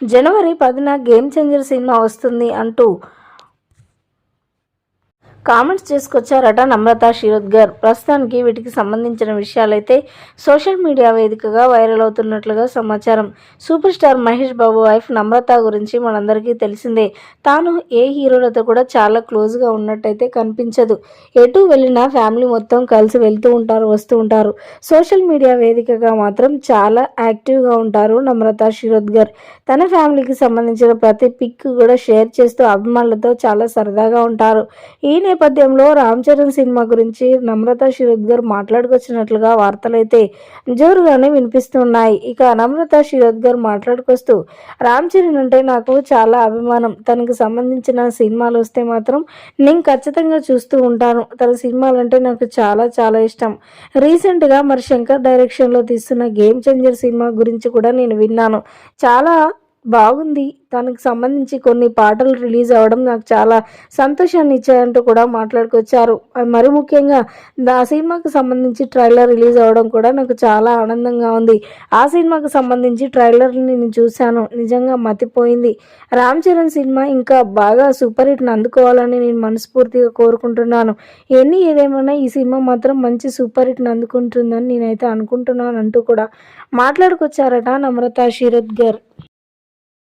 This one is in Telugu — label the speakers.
Speaker 1: జనవరి పదిన గేమ్ చేంజర్ సినిమా వస్తుంది అంటూ కామెంట్స్ చేసుకొచ్చారట నమ్రత శిరోద్గర్ ప్రస్తుతానికి వీటికి సంబంధించిన విషయాలైతే సోషల్ మీడియా వేదికగా వైరల్ అవుతున్నట్లుగా సమాచారం. Super star Mahesh Babu wife Namrata గురించి మనందరికీ తెలిసిందే. తాను ఏ హీరోలతో కూడా చాలా క్లోజ్గా ఉన్నట్టయితే కనిపించదు. ఎటు వెళ్ళినా ఫ్యామిలీ మొత్తం కలిసి వెళ్తూ ఉంటారు వస్తూ ఉంటారు. సోషల్ మీడియా వేదికగా మాత్రం చాలా యాక్టివ్గా ఉంటారు నమ్రత శిరోద్గర్ తన ఫ్యామిలీకి సంబంధించిన ప్రతి పిక్ కూడా షేర్ చేస్తూ అభిమానులతో చాలా సరదాగా ఉంటారు. ఈ నేపథ్యంలో రామ్ చరణ్ సినిమా గురించి నమ్రత శిరోద్గర్ మాట్లాడుకొచ్చినట్లుగా వార్తలైతే జోరుగానే వినిపిస్తున్నాయి. ఇక నమ్రత గారు మాట్లాడుకొస్తూ రామ్ చరణ్ అంటే నాకు చాలా అభిమానం. తనకు సంబంధించిన సినిమాలు వస్తే మాత్రం నేను ఖచ్చితంగా చూస్తూ ఉంటాను. తన సినిమాలు అంటే నాకు చాలా చాలా ఇష్టం. రీసెంట్గా మరి శంకర్ డైరెక్షన్లో తీస్తున్న గేమ్ చేంజర్ సినిమా గురించి కూడా నేను విన్నాను. చాలా బాగుంది. తనకు సంబంధించి కొన్ని పాటలు రిలీజ్ అవ్వడం నాకు చాలా సంతోషాన్ని ఇచ్చాయంటూ కూడా మాట్లాడుకొచ్చారు. మరి ముఖ్యంగా ఆ సినిమాకు సంబంధించి ట్రైలర్ రిలీజ్ అవ్వడం కూడా నాకు చాలా ఆనందంగా ఉంది. ఆ సినిమాకు సంబంధించి ట్రైలర్ని నేను చూశాను. నిజంగా మతిపోయింది. రామ్ చరణ్ సినిమా ఇంకా బాగా సూపర్ హిట్ని అందుకోవాలని నేను మనస్ఫూర్తిగా కోరుకుంటున్నాను. ఎన్ని ఏదేమైనా ఈ సినిమా మాత్రం మంచి సూపర్ హిట్ని అందుకుంటుందని నేనైతే అనుకుంటున్నాను అంటూ కూడా మాట్లాడుకొచ్చారట నమ్రత శిరద్గర్